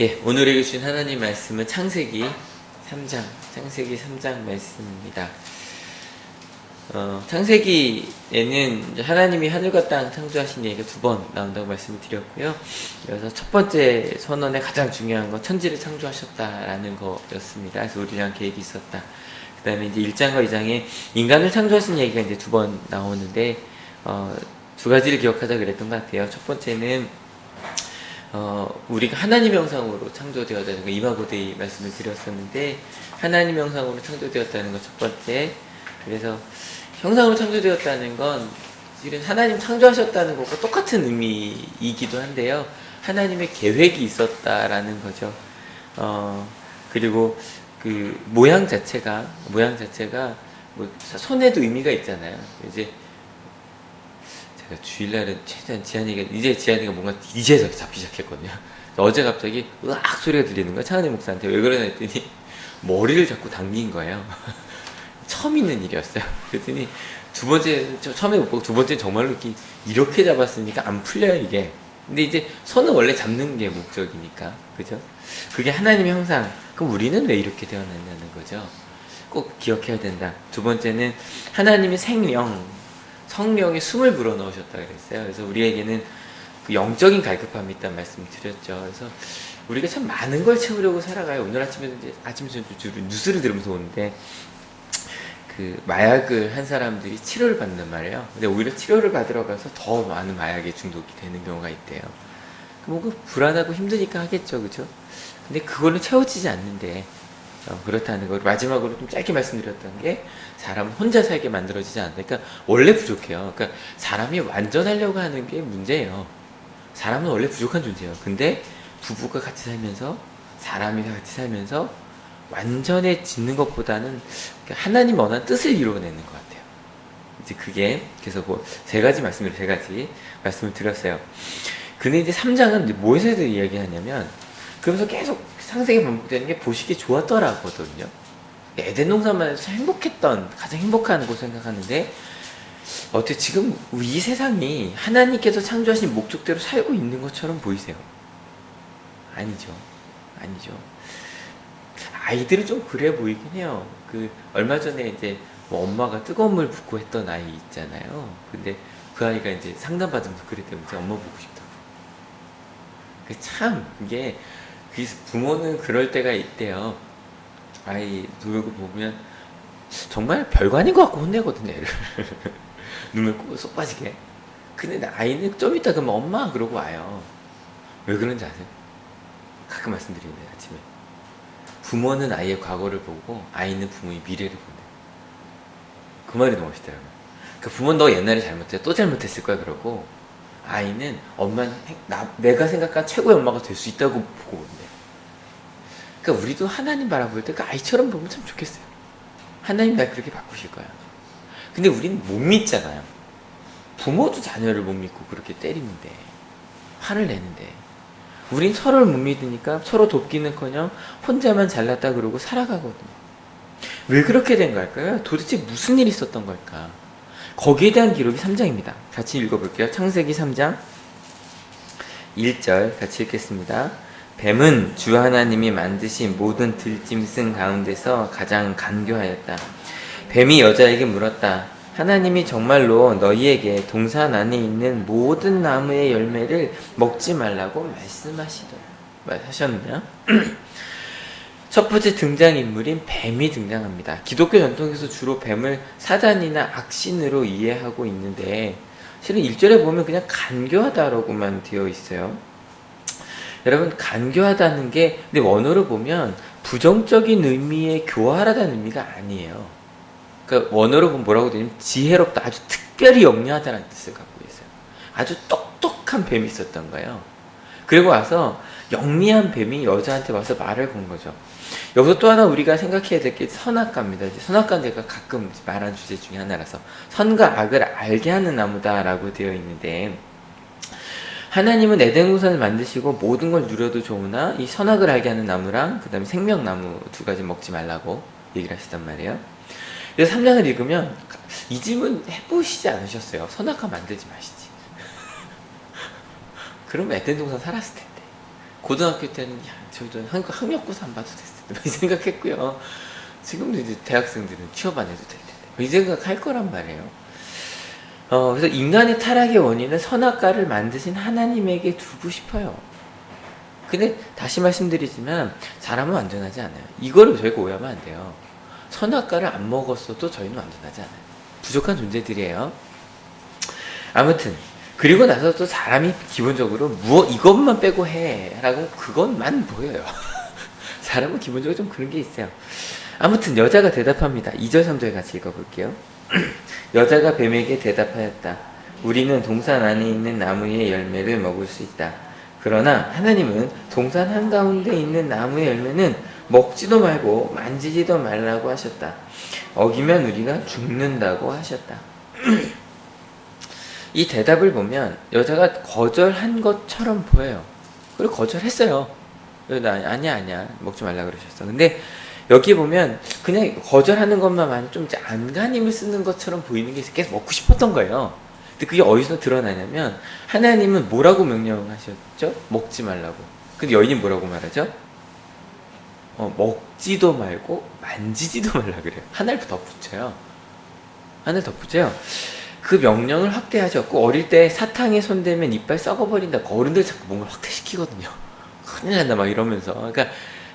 예, 오늘 읽으신 하나님 말씀은 창세기 3장, 창세기 3장 말씀입니다. 어, 창세기에는 하나님이 하늘과 땅 창조하신 얘기가 두 번 나온다고 말씀을 드렸고요. 그래서 첫 번째 선언의 가장 중요한 건 천지를 창조하셨다라는 거였습니다. 그래서 우리랑 계획이 있었다. 그 다음에 이제 1장과 2장에 인간을 창조하신 얘기가 이제 두 번 나오는데, 어, 두 가지를 기억하자 그랬던 것 같아요. 첫 번째는 어, 우리가 하나님 형상으로 창조되었다는 거 이마고데이 말씀을 드렸었는데 하나님 형상으로 창조되었다는 것첫 번째. 그래서 형상으로 창조되었다는 건 실은 하나님 창조하셨다는 것과 똑같은 의미이기도 한데요. 하나님의 계획이 있었다라는 거죠. 어, 그리고 그 모양 자체가 모양 자체가 뭐 손에도 의미가 있잖아요. 이제 제가 주일날은 최대한 지한이가 이제 지한이가 뭔가 이제서 잡기 시작했거든요. 어제 갑자기 으악 소리가 들리는 거야 차은희 목사한테 왜 그러나 했더니 머리를 자꾸 당긴 거예요. 처음 있는 일이었어요. 그랬더니 두 번째 저 처음에 못 보고 두 번째 정말로 이렇게 이렇게 잡았으니까 안 풀려요 이게. 근데 이제 손은 원래 잡는 게 목적이니까 그죠? 그게 하나님의 형상. 그럼 우리는 왜 이렇게 태어났냐는 거죠. 꼭 기억해야 된다. 두 번째는 하나님의 생명, 성령의 숨을 불어 넣으셨다 그랬어요. 그래서 우리에게는 그 영적인 갈급함이 있다는 말씀을 드렸죠. 그래서 우리가 참 많은 걸 채우려고 살아가요. 오늘 아침에 이제 아침에 주로 뉴스를 들으면서 오는데 그 마약을 한 사람들이 치료를 받는 말이에요. 근데 오히려 치료를 받으러 가서 더 많은 마약에 중독이 되는 경우가 있대요. 뭐그 불안하고 힘드니까 하겠죠, 그죠? 근데 그거는 채워지지 않는데 어, 그렇다는 걸 마지막으로 좀 짧게 말씀드렸던 게 사람 혼자 살게 만들어지지 않다. 그러니까 원래 부족해요. 그러니까 사람이 완전하려고 하는 게 문제예요. 사람은 원래 부족한 존재예요. 근데 부부가 같이 살면서 사람이 같이 살면서 완전해지는 것보다는 하나님 원한 뜻을 이루어내는 것 같아요. 이제 그게 그래서 뭐세 가지 말씀을 세 가지 말씀을 드렸어요. 근데 이제 3장은 무엇에 대해 이야기하냐면 그러면서 계속 상세히 반복되는 게 보시기에 좋았더라거든요. 에덴 해도 참 행복했던 가장 행복한 곳 생각하는데 어떻게 지금 이 세상이 하나님께서 창조하신 목적대로 살고 있는 것처럼 보이세요? 아니죠. 아니죠. 아이들은 좀 그래 보이긴 해요. 그 얼마 전에 이제 뭐 엄마가 뜨거운 물 붓고 했던 아이 있잖아요. 근데 그 아이가 이제 상담 받으면서 그랬대요. 이제 엄마 보고 싶다고. 그참 이게 부모는 그럴 때가 있대요. 아이 놀고 보면 정말 별거 아닌 것 같고 혼내거든요, 애를. 눈을 쏙 빠지게. 근데 아이는 좀 이따 그러면 엄마 그러고 와요. 왜 그런지 아세요? 가끔 말씀드리는데 아침에. 부모는 아이의 과거를 보고 아이는 부모의 미래를 본대. 그 말이 너무 멋있더라고요. 그 부모는 너 옛날에 잘못해 또 잘못했을 거야 그러고 아이는 엄마는 나, 내가 생각한 최고의 엄마가 될 수 있다고 보고 온대. 그러니까 우리도 하나님 바라볼 때 그 아이처럼 보면 참 좋겠어요. 하나님 날 그렇게 바꾸실 거야. 근데 우리는 못 믿잖아요. 부모도 자녀를 못 믿고 그렇게 때리는데 화를 내는데 우린 서로를 못 믿으니까 서로 돕기는커녕 혼자만 잘났다 그러고 살아가거든요. 왜 그렇게 된 걸까요? 도대체 무슨 일이 있었던 걸까? 거기에 대한 기록이 3장입니다. 같이 읽어볼게요. 창세기 3장 1절 같이 읽겠습니다. 뱀은 주 하나님이 만드신 모든 들짐승 가운데서 가장 간교하였다. 뱀이 여자에게 물었다. 하나님이 정말로 너희에게 동산 안에 있는 모든 나무의 열매를 먹지 말라고 말씀하시더라. 하셨느냐? 첫 번째 등장인물인 뱀이 등장합니다. 기독교 전통에서 주로 뱀을 사단이나 악신으로 이해하고 있는데, 실은 1절에 보면 그냥 간교하다라고만 되어 있어요. 여러분, 간교하다는 게, 근데 원어로 보면 부정적인 의미의 교활하다는 의미가 아니에요. 그러니까 원어로 보면 뭐라고 되냐면 지혜롭다, 아주 특별히 영리하다는 뜻을 갖고 있어요. 아주 똑똑한 뱀이 있었던 거예요. 그리고 와서 영리한 뱀이 여자한테 와서 말을 건 거죠. 여기서 또 하나 우리가 생각해야 될 게 선악과입니다. 선악과는 제가 가끔 말하는 주제 중에 하나라서 선과 악을 알게 하는 나무다라고 되어 있는데 하나님은 에덴 동산을 만드시고 모든 걸 누려도 좋으나 이 선악을 알게 하는 나무랑 그다음에 생명나무 두 가지 먹지 말라고 얘기를 하시단 말이에요. 그래서 3장을 읽으면 이 질문 해보시지 않으셨어요. 선악과 만들지 마시지. 그럼 에덴 동산 살았을 텐데. 고등학교 때는 야, 저희도 학- 학력고사 안 봐도 됐을 텐데 이 생각했고요. 지금도 이제 대학생들은 취업 안 해도 될 텐데 이 생각할 거란 말이에요. 어, 그래서 인간의 타락의 원인은 선악과를 만드신 하나님에게 두고 싶어요. 근데 다시 말씀드리지만 사람은 완전하지 않아요. 이거를 저희가 오해하면 안 돼요. 선악과를 안 먹었어도 저희는 완전하지 않아요. 부족한 존재들이에요. 아무튼 그리고 나서 또 사람이 기본적으로 무엇 이것만 빼고 해라고 그것만 보여요. 사람은 기본적으로 좀 그런 게 있어요. 아무튼 여자가 대답합니다. 2절 3절 같이 읽어볼게요. 여자가 뱀에게 대답하였다. 우리는 동산 안에 있는 나무의 열매를 먹을 수 있다. 그러나 하나님은 동산 한가운데 있는 나무의 열매는 먹지도 말고 만지지도 말라고 하셨다. 어기면 우리가 죽는다고 하셨다. 이 대답을 보면 여자가 거절한 것처럼 보여요. 그리고 거절했어요. 나 아니야 아니야 먹지 말라 그러셨어. 근데 여기 보면 그냥 거절하는 것만 좀 안간힘을 쓰는 것처럼 보이는 게 계속 먹고 싶었던 거예요. 근데 그게 어디서 드러나냐면 하나님은 뭐라고 명령하셨죠? 먹지 말라고. 근데 여인이 뭐라고 말하죠? 어, 먹지도 말고 만지지도 말라 그래요. 하나를 더 붙여요. 하나를 더 붙여요. 그 명령을 확대하셨고 어릴 때 사탕에 손대면 이빨 썩어버린다. 그 어른들 자꾸 뭔가 확대시키거든요. 큰일 난다 막 이러면서. 그러니까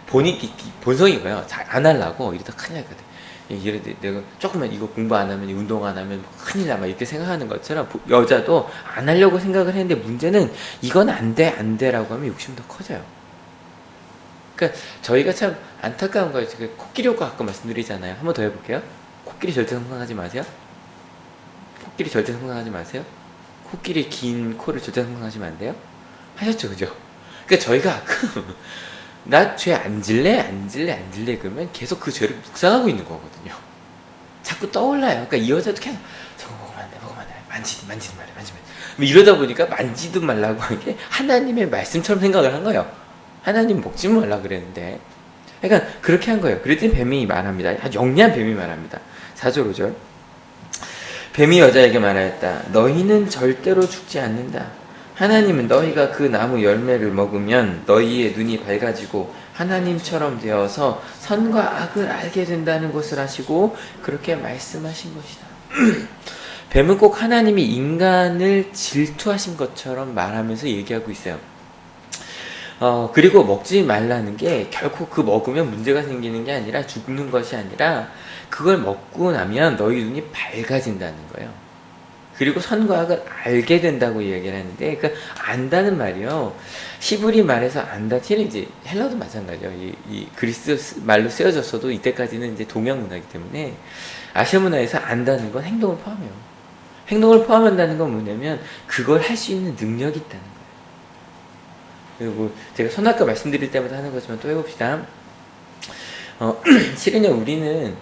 본인 이- 이 본성이 뭐예요? 잘 안 하려고 이러다 큰일 날거든. 예를 들어 내가 조금만 이거 공부 안 하면 운동 안 하면 큰일 나 막 이렇게 생각하는 것처럼 부- 여자도 안 하려고 생각을 했는데 문제는 이건 안 돼 안 돼라고 하면 욕심 더 커져요. 그러니까 저희가 참 안타까운 거예요. 제가 코끼리 효과 아까 말씀드리잖아요. 한번 더 해볼게요. 코끼리 절대 상상하지 마세요. 코끼리 절대 상상하지 마세요. 코끼리 긴 코를 절대 상상하시면 안 돼요. 하셨죠, 그죠? 그러니까 저희가 나 죄 안 질래, 안 질래, 안 질래 그러면 계속 그 죄를 묵상하고 있는 거거든요. 자꾸 떠올라요. 그러니까 이 여자도 계속 저거 먹으면 안 돼, 먹으면 안 돼, 만지지, 만지지 말래. 뭐 이러다 보니까 만지도 말라고 한 게 하나님의 말씀처럼 생각을 한 거예요. 하나님 먹지 말라 그랬는데. 그러니까 그렇게 한 거예요. 그랬더니 뱀이 말합니다. 영리한 뱀이 말합니다. 4절 5절. 뱀이 여자에게 말하였다. 너희는 절대로 죽지 않는다. 하나님은 너희가 그 나무 열매를 먹으면 너희의 눈이 밝아지고 하나님처럼 되어서 선과 악을 알게 된다는 것을 아시고 그렇게 말씀하신 것이다. 뱀은 꼭 하나님이 인간을 질투하신 것처럼 말하면서 얘기하고 있어요. 어, 그리고 먹지 말라는 게 결코 그 먹으면 문제가 생기는 게 아니라 죽는 것이 아니라 그걸 먹고 나면 너희 눈이 밝아진다는 거예요. 그리고 선과 악을 알게 된다고 이야기를 하는데 그 안다는 말이요. 히브리 말에서 안다. 티는 이제 헬라도 마찬가지예요. 이, 이 그리스 스- 말로 쓰여졌어도 이때까지는 이제 동양 문화이기 때문에 아시아 문화에서 안다는 건 행동을 포함해요. 행동을 포함한다는 건 뭐냐면 그걸 할 수 있는 능력이 있다는 거예요. 그리고 제가 선악과 말씀드릴 때마다 하는 거지만 또 해봅시다. 어, 실은요 우리는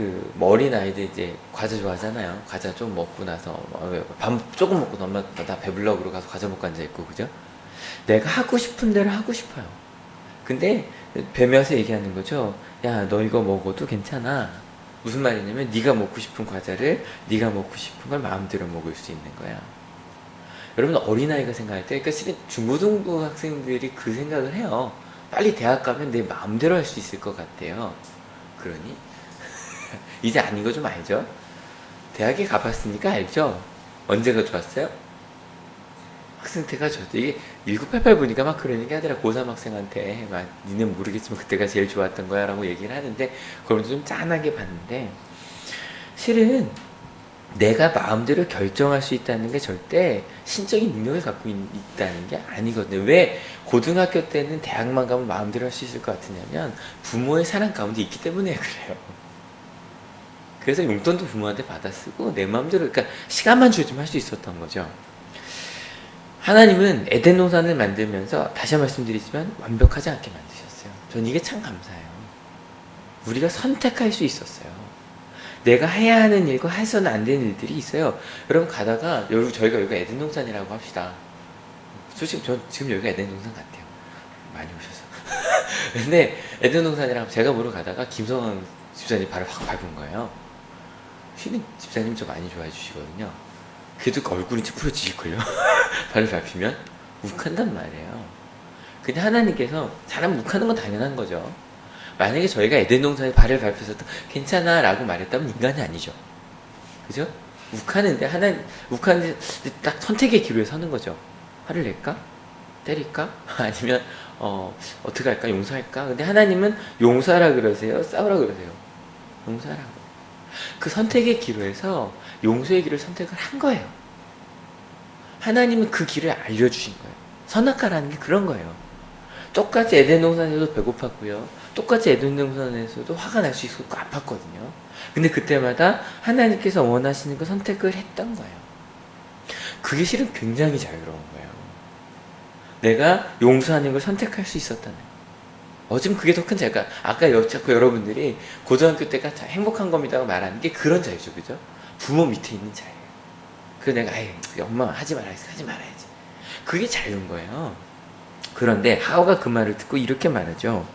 그 어린 아이들 이제 과자 좋아하잖아요. 과자 좀 먹고 나서 어, 밥 조금 먹고 나 배불러 그러고 가서 과자 먹고 앉아 있고 그죠? 내가 하고 싶은 대로 하고 싶어요. 근데 뵈면서 얘기하는 거죠. 야 너 이거 먹어도 괜찮아. 무슨 말이냐면 네가 먹고 싶은 과자를 네가 먹고 싶은 걸 마음대로 먹을 수 있는 거야. 여러분 어린아이가 생각할 때 그러니까 실은 중고등부 학생들이 그 생각을 해요. 빨리 대학 가면 내 마음대로 할 수 있을 것 같대요. 그러니 이제 아닌 거 좀 알죠? 대학에 가봤으니까 알죠? 언제가 좋았어요? 학생 때가 좋았죠. 이게 1988 보니까 막 그런 얘기 하더라. 고3 학생한테 막 니는 모르겠지만 그때가 제일 좋았던 거야 라고 얘기를 하는데 그걸 좀 짠하게 봤는데 실은 내가 마음대로 결정할 수 있다는 게 절대 신적인 능력을 갖고 있, 있다는 게 아니거든요. 왜 고등학교 때는 대학만 가면 마음대로 할 수 있을 것 같으냐면 부모의 사랑 가운데 있기 때문에 그래요. 그래서 용돈도 부모한테 받아 쓰고 내 마음대로 그러니까 시간만 주어지면 할 수 있었던 거죠. 하나님은 에덴 동산을 만들면서 다시 한번 말씀드리지만 완벽하지 않게 만드셨어요. 전 이게 참 감사해요. 우리가 선택할 수 있었어요. 내가 해야 하는 일과 해서는 안 되는 일들이 있어요. 여러분 가다가 여기 저희가 여기가 에덴 동산이라고 합시다. 솔직히 전 지금 여기가 에덴 동산 같아요. 많이 오셔서. 근데 에덴 동산이라고 제가 보러 가다가 김성환 집사님 발을 확 밟은 거예요. 쉬는 집사님 저 많이 좋아해 주시거든요. 그래도 얼굴이 찌푸려지실걸요? 발을 밟히면 욱한단 말이에요. 근데 하나님께서 사람 욱하는 건 당연한 거죠. 만약에 저희가 에덴 동산에 발을 밟혀서 괜찮아 라고 말했다면 인간이 아니죠. 그죠? 욱하는데 하나님 욱하는데 딱 선택의 기로에 서는 거죠. 화를 낼까? 때릴까? 아니면 어 어떻게 할까? 용서할까? 근데 하나님은 용서하라 그러세요? 싸우라 그러세요? 용서하라고. 그 선택의 기로에서 용서의 길을 선택을 한 거예요. 하나님은 그 길을 알려주신 거예요. 선악과라는 게 그런 거예요. 똑같이 에덴 동산에서도 배고팠고요. 똑같이 에덴 동산에서도 화가 날 수 있고 아팠거든요. 근데 그때마다 하나님께서 원하시는 거 선택을 했던 거예요. 그게 실은 굉장히 자유로운 거예요. 내가 용서하는 걸 선택할 수 있었다는 거예요. 어쩜 그게 더 큰 자유가 아까 여, 자꾸 여러분들이 고등학교 때가 자- 행복한 겁니다고 말하는 게 그런 자유죠, 그죠? 부모 밑에 있는 자유. 그 내가 아예 엄마 하지 말아야지, 하지 말아야지. 그게 자유인 거예요. 그런데 하와가 그 말을 듣고 이렇게 말하죠.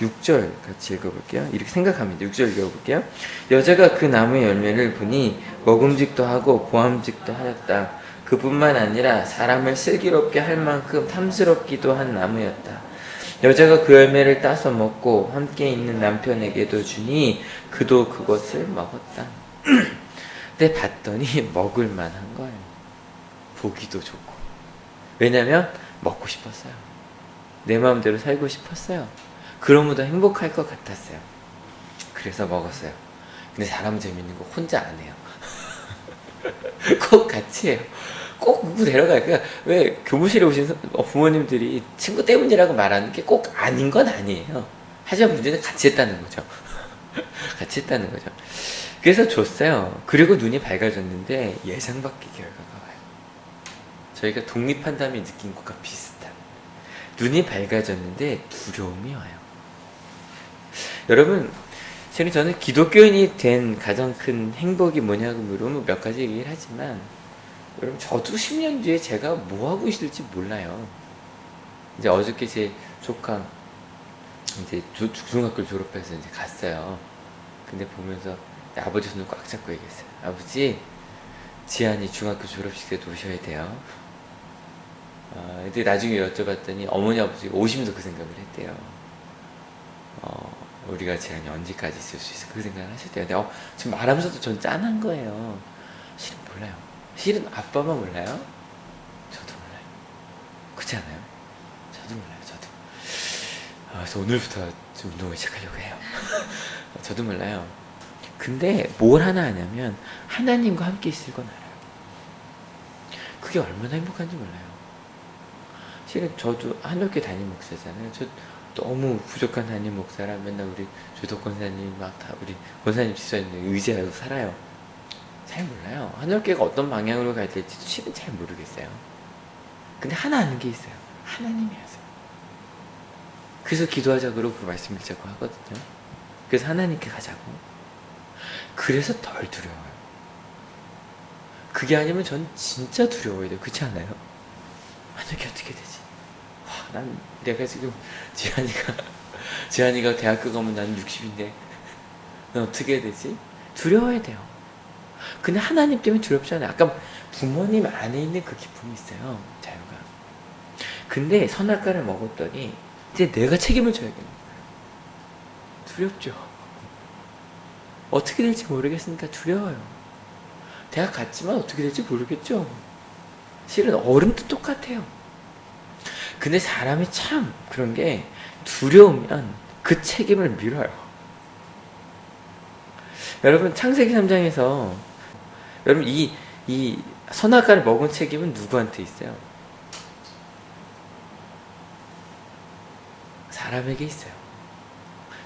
6절 같이 읽어볼게요. 이렇게 생각합니다. 6절 읽어볼게요. 여자가 그 나무의 열매를 보니 먹음직도 하고 보암직도 하였다. 그뿐만 아니라 사람을 슬기롭게 할 만큼 탐스럽기도 한 나무였다. 여자가 그 열매를 따서 먹고 함께 있는 남편에게도 주니 그도 그것을 먹었다. 근데 봤더니 먹을 만한 거예요. 보기도 좋고. 왜냐면 먹고 싶었어요. 내 마음대로 살고 싶었어요. 그러므로 행복할 것 같았어요. 그래서 먹었어요. 근데 사람은 재밌는 거 혼자 안 해요. 꼭 같이 해요. 꼭 누구 데려가요. 그러니까 왜 교무실에 오신 선- 어, 부모님들이 친구 때문이라고 말하는 게 꼭 아닌 건 아니에요. 하지만 문제는 같이 했다는 거죠. 같이 했다는 거죠. 그래서 줬어요. 그리고 눈이 밝아졌는데 예상 밖의 결과가 와요. 저희가 독립한 다음에 느낀 것과 비슷한. 눈이 밝아졌는데 두려움이 와요. 여러분, 저는 기독교인이 된 가장 큰 행복이 뭐냐고 물으면 몇 가지 얘기를 하지만, 여러분, 저도 10년 뒤에 제가 뭐 하고 있을지 몰라요. 이제 어저께 제 조카, 이제 조- 중학교 졸업해서 이제 갔어요. 근데 보면서 아버지 손을 꽉 잡고 얘기했어요. 아버지, 지안이 중학교 졸업식 때도 오셔야 돼요. 아, 근데 나중에 여쭤봤더니 어머니 아버지가 오시면서 그 생각을 했대요. 어, 우리가 지안이 언제까지 있을 수 있어? 그 생각을 하셨대요. 근데 어, 지금 말하면서도 전 짠한 거예요. 실은 몰라요. 실은 아빠만 몰라요? 저도 몰라요. 그렇지 않아요? 저도 몰라요. 저도. 아, 그래서 오늘부터 좀 운동을 시작하려고 해요. 저도 몰라요. 근데 뭘 하나 하냐면 하나님과 함께 있을 건 알아요. 그게 얼마나 행복한지 몰라요. 실은 저도 한옥교 담임 목사잖아요. 저 너무 부족한 담임 목사라 맨날 우리 조덕 권사님 막 다 우리 권사님 지사님 의지하고 살아요. 잘 몰라요. 한옥교가 어떤 방향으로 갈 될지도 실은 잘 모르겠어요. 근데 하나 아는 게 있어요. 하나님이 하세요. 그래서 기도하자 그러고 그 말씀을 자꾸 하거든요. 그래서 하나님께 가자고. 그래서 덜 두려워요. 그게 아니면 전 진짜 두려워야 돼요. 그렇지 않아요? 하늘이 어떻게 되지? 와, 난 내가 지금 지한이가 지한이가 대학교 가면 나는 60인데 난 어떻게 해야 되지? 두려워야 돼요. 근데 하나님 때문에 두렵지 않아요. 아까 부모님 안에 있는 그 기쁨이 있어요. 자유가. 근데 선악과를 먹었더니 이제 내가 책임을 져야겠는 거예요. 두렵죠. 어떻게 될지 모르겠으니까 두려워요. 대학 갔지만 어떻게 될지 모르겠죠. 실은 어른도 똑같아요. 근데 사람이 참 그런 게 두려우면 그 책임을 밀어요. 여러분 창세기 3장에서 여러분 이, 이 선악과를 먹은 책임은 누구한테 있어요? 사람에게 있어요.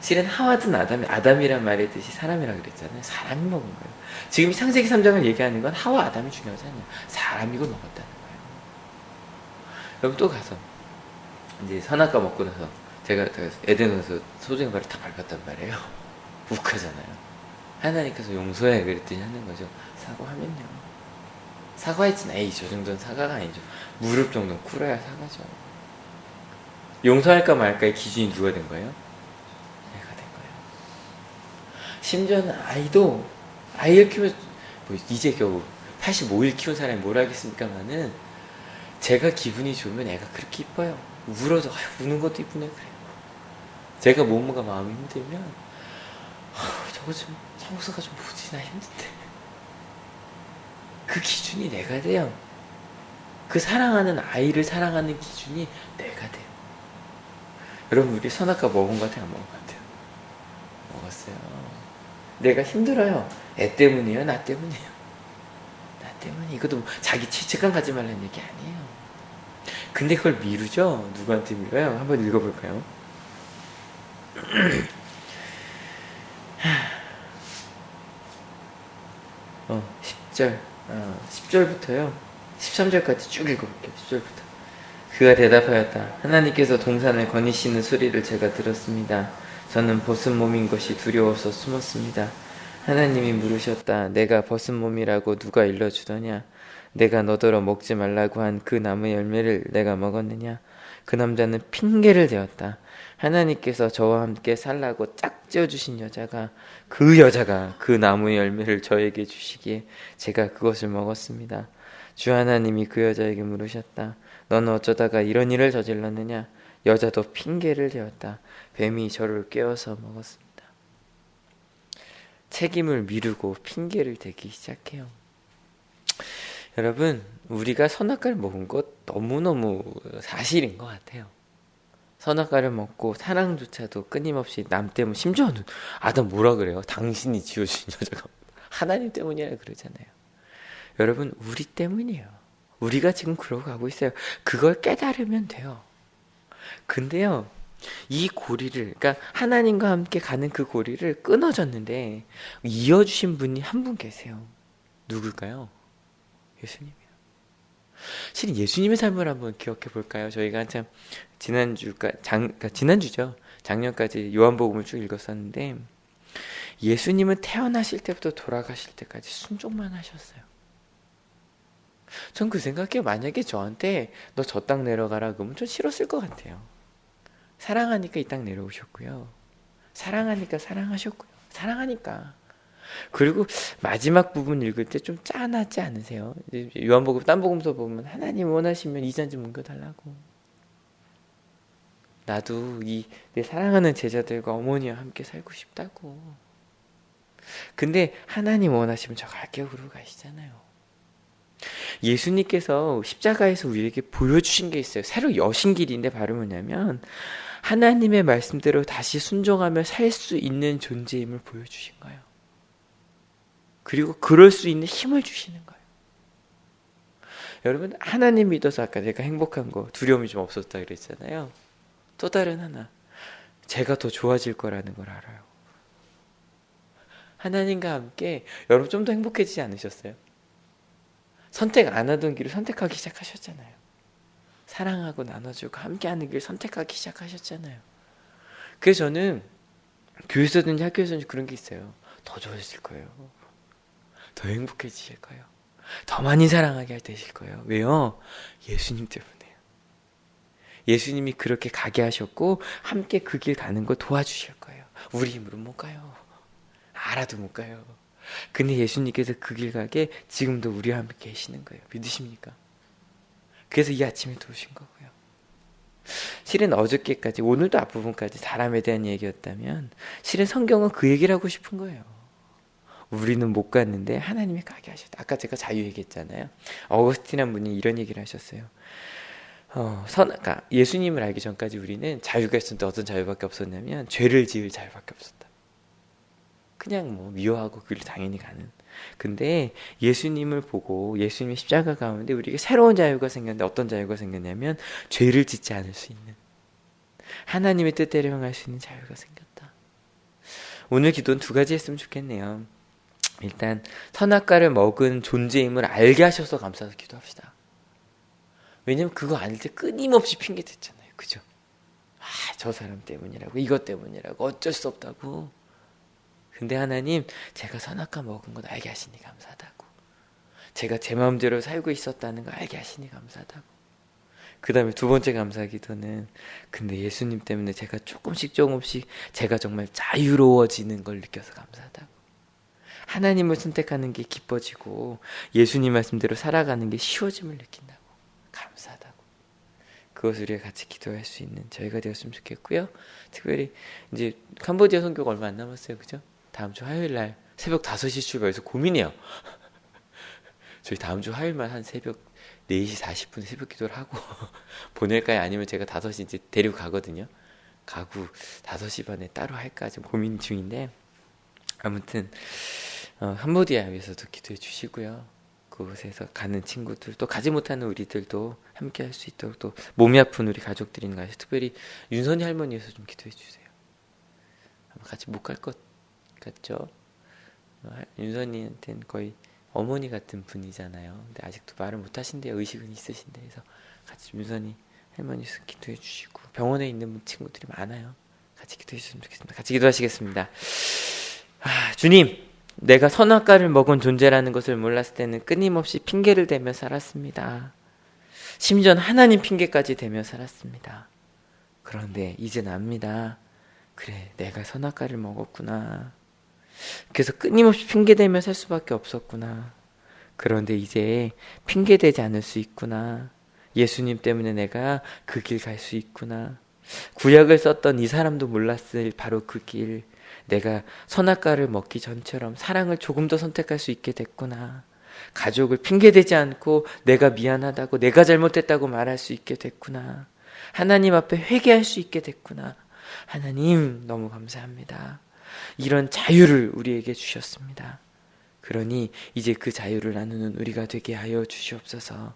실은 하와든 아담이 아담이란 말의 뜻이 사람이라 그랬잖아요. 사람이 먹은 거예요. 지금 이 창세기 3장을 얘기하는 건 하와 아담이 중요하지 않아요. 사람이고 먹었다는 거예요. 여러분 또 가서 이제 선악과 먹고 나서 제가 에덴에서 소중한 발을 다 밟았단 말이에요. 욱하잖아요. 하나님께서 용서해 그랬더니 하는 거죠. 사과하면요. 사과했지만 에이 저 정도는 사과가 아니죠. 무릎 정도는 꿇어야 사과죠. 용서할까 말까의 기준이 누가 된 거예요? 내가 된 거예요. 심지어는 아이도 아이를 키워 뭐 이제 겨우 85일 키운 사람이 뭘 하겠습니까만은 제가 기분이 좋으면 애가 그렇게 이뻐요. 울어도 아유, 우는 것도 이쁘네 그래. 제가 몸과 마음이 힘들면 아, 저거 좀 청소가 좀 무지나 힘든데 그 기준이 내가 돼요. 그 사랑하는 아이를 사랑하는 기준이 내가 돼요. 여러분 우리 선악과 먹은 것 같아요? 안 먹은 것 같아요? 먹었어요. 내가 힘들어요. 애 때문이에요? 나 때문이에요? 나 때문에 이것도 뭐 자기 죄책감 가지 말라는 얘기 아니에요. 근데 그걸 미루죠? 누구한테 미뤄요? 한번 읽어볼까요? 어, 10절. 어, 10절부터요. 13절까지 쭉 읽어볼게요. 10절부터. 그가 대답하였다. 하나님께서 동산을 거니시는 소리를 제가 들었습니다. 저는 벗은 몸인 것이 두려워서 숨었습니다. 하나님이 물으셨다. 내가 벗은 몸이라고 누가 일러주더냐? 내가 너더러 먹지 말라고 한 그 나무 열매를 내가 먹었느냐? 그 남자는 핑계를 대었다. 하나님께서 저와 함께 살라고 짝 지어 주신 여자가 그 여자가 그 나무의 열매를 저에게 주시기에 제가 그것을 먹었습니다. 주 하나님이 그 여자에게 물으셨다. 너는 어쩌다가 이런 일을 저질렀느냐? 여자도 핑계를 대었다. 뱀이 저를 깨워서 먹었습니다. 책임을 미루고 핑계를 대기 시작해요. 여러분, 우리가 선악과를 먹은 것 너무너무 사실인 것 같아요. 선악과를 먹고 사랑조차도 끊임없이 남 때문 심지어는 아담 뭐라 그래요? 당신이 지어주신 여자가 하나님 때문이라 그러잖아요. 여러분 우리 때문이에요. 우리가 지금 그러고 가고 있어요. 그걸 깨달으면 돼요. 근데요. 이 고리를 그러니까 하나님과 함께 가는 그 고리를 끊어졌는데 이어주신 분이 한 분 계세요. 누굴까요? 예수님이요. 실은 예수님의 삶을 한번 기억해 볼까요? 저희가 한참 지난주가 장 지난주죠. 작년까지 요한복음을 쭉 읽었었는데 예수님은 태어나실 때부터 돌아가실 때까지 순종만 하셨어요. 전 그 생각에 만약에 저한테 너 저 땅 내려가라 그러면 좀 싫었을 것 같아요. 사랑하니까 이 땅 내려오셨고요. 사랑하니까 사랑하셨고요. 사랑하니까. 그리고 마지막 부분 읽을 때 좀 짠하지 않으세요? 요한복음 딴 복음서 보면 하나님 원하시면 이 잔 좀 옮겨달라고. 나도 이 내 사랑하는 제자들과 어머니와 함께 살고 싶다고. 근데 하나님 원하시면 저 갈게요 그러고 가시잖아요. 예수님께서 십자가에서 우리에게 보여주신 게 있어요. 새로 여신 길인데 바로 뭐냐면 하나님의 말씀대로 다시 순종하며 살 수 있는 존재임을 보여주신 거예요. 그리고 그럴 수 있는 힘을 주시는 거예요. 여러분 하나님 믿어서 아까 내가 행복한 거 두려움이 좀 없었다 그랬잖아요. 또 다른 하나 제가 더 좋아질 거라는 걸 알아요. 하나님과 함께 여러분 좀 더 행복해지지 않으셨어요? 선택 안 하던 길을 선택하기 시작하셨잖아요. 사랑하고 나눠주고 함께하는 길을 선택하기 시작하셨잖아요. 그래서 저는 교회에서든지 학교에서든지 그런 게 있어요. 더 좋아지실 거예요. 더 행복해지실 거예요. 더 많이 사랑하게 되실 거예요. 왜요? 예수님 때문에요. 예수님이 그렇게 가게 하셨고 함께 그 길 가는 거 도와주실 거예요. 우리 힘으로 못 가요. 알아도 못 가요. 근데 예수님께서 그 길 가게 지금도 우리와 함께 계시는 거예요. 믿으십니까? 그래서 이 아침에 도우신 거고요. 실은 어저께까지 오늘도 앞부분까지 사람에 대한 얘기였다면 실은 성경은 그 얘기를 하고 싶은 거예요. 우리는 못 갔는데 하나님이 가게 하셨다. 아까 제가 자유 얘기했잖아요. 어거스틴 한 분이 이런 얘기를 하셨어요. 어, 선, 그러니까 예수님을 알기 전까지 우리는 자유가 있었는데 어떤 자유밖에 없었냐면 죄를 지을 자유밖에 없었다. 그냥 뭐 미워하고 그를 당연히 가는. 근데 예수님을 보고 예수님의 십자가 가운데 우리에게 새로운 자유가 생겼는데 어떤 자유가 생겼냐면 죄를 짓지 않을 수 있는 하나님의 뜻대로 행할 수 있는 자유가 생겼다. 오늘 기도는 두 가지 했으면 좋겠네요. 일단 선악과를 먹은 존재임을 알게 하셔서 감사해서 기도합시다. 왜냐면 그거 아닐 때 끊임없이 핑계 댔잖아요. 그죠? 아, 저 사람 때문이라고, 이것 때문이라고, 어쩔 수 없다고. 근데 하나님, 제가 선악과 먹은 건 알게 하시니 감사하다고. 제가 제 마음대로 살고 있었다는 거 알게 하시니 감사하다고. 그 다음에 두 번째 감사 기도는, 근데 예수님 때문에 제가 조금씩 조금씩 제가 정말 자유로워지는 걸 느껴서 감사하다고. 하나님을 선택하는 게 기뻐지고, 예수님 말씀대로 살아가는 게 쉬워짐을 느낀다고. 감사하다고. 그것을 우리가 같이 기도할 수 있는 저희가 되었으면 좋겠고요. 특별히 이제 캄보디아 선교가 얼마 안 남았어요. 그죠? 다음 주 화요일 날 새벽 5시 출발해서 고민이에요. 저희 다음 주 화요일만 한 새벽 4시 40분에 새벽 기도를 하고 보낼까요? 아니면 제가 5시 이제 데리고 가거든요. 가구 5시 반에 따로 할까 좀 고민 중인데 아무튼 어, 캄보디아 위해서도 기도해 주시고요. 그곳에서 가는 친구들 또 가지 못하는 우리들도 함께 할 수 있도록 또 몸이 아픈 우리 가족들인가 해서 특별히 윤선이 할머니 위해서 좀 기도해 주세요. 아마 같이 못 갈 것 같죠? 어, 윤선이한테는 거의 어머니 같은 분이잖아요. 근데 아직도 말을 못 하신대요. 의식은 있으신데 그래서 같이 윤선이 할머니 서 기도해 주시고 병원에 있는 친구들이 많아요. 같이 기도해 주셨으면 좋겠습니다. 같이 기도하시겠습니다. 아, 주님, 내가 선악과를 먹은 존재라는 것을 몰랐을 때는 끊임없이 핑계를 대며 살았습니다. 심지어 하나님 핑계까지 대며 살았습니다. 그런데 이젠 압니다. 그래, 내가 선악과를 먹었구나. 그래서 끊임없이 핑계대며 살 수밖에 없었구나. 그런데 이제 핑계대지 않을 수 있구나. 예수님 때문에 내가 그 길 갈 수 있구나. 구약을 썼던 이 사람도 몰랐을 바로 그 길. 내가 선악과를 먹기 전처럼 사랑을 조금 더 선택할 수 있게 됐구나. 가족을 핑계대지 않고 내가 미안하다고 내가 잘못했다고 말할 수 있게 됐구나. 하나님 앞에 회개할 수 있게 됐구나. 하나님 너무 감사합니다. 이런 자유를 우리에게 주셨습니다. 그러니 이제 그 자유를 나누는 우리가 되게 하여 주시옵소서.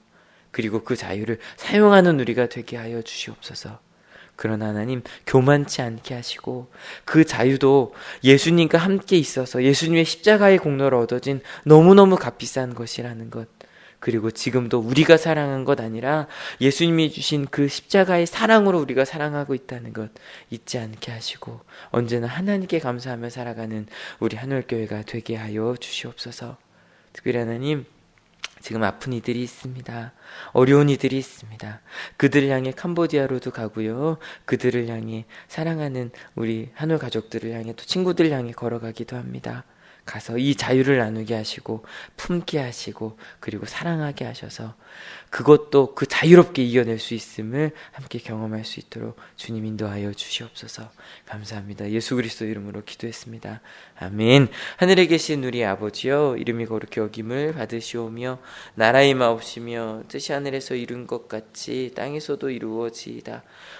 그리고 그 자유를 사용하는 우리가 되게 하여 주시옵소서. 그러나 하나님 교만치 않게 하시고 그 자유도 예수님과 함께 있어서 예수님의 십자가의 공로로 얻어진 너무너무 값비싼 것이라는 것. 그리고 지금도 우리가 사랑한 것 아니라 예수님이 주신 그 십자가의 사랑으로 우리가 사랑하고 있다는 것 잊지 않게 하시고 언제나 하나님께 감사하며 살아가는 우리 한월교회가 되게 하여 주시옵소서. 특별히 하나님 지금 아픈 이들이 있습니다. 어려운 이들이 있습니다. 그들을 향해 캄보디아로도 가고요. 그들을 향해 사랑하는 우리 한올 가족들을 향해 또 친구들을 향해 걸어가기도 합니다. 가서 이 자유를 나누게 하시고 품게 하시고 그리고 사랑하게 하셔서 그것도 그 자유롭게 이겨낼 수 있음을 함께 경험할 수 있도록 주님 인도하여 주시옵소서. 감사합니다. 예수 그리스도 이름으로 기도했습니다. 아멘. 하늘에 계신 우리 아버지여 이름이 거룩히 여김을 받으시오며 나라의 마옵시며 뜻이 하늘에서 이룬 것 같이 땅에서도 이루어지이다.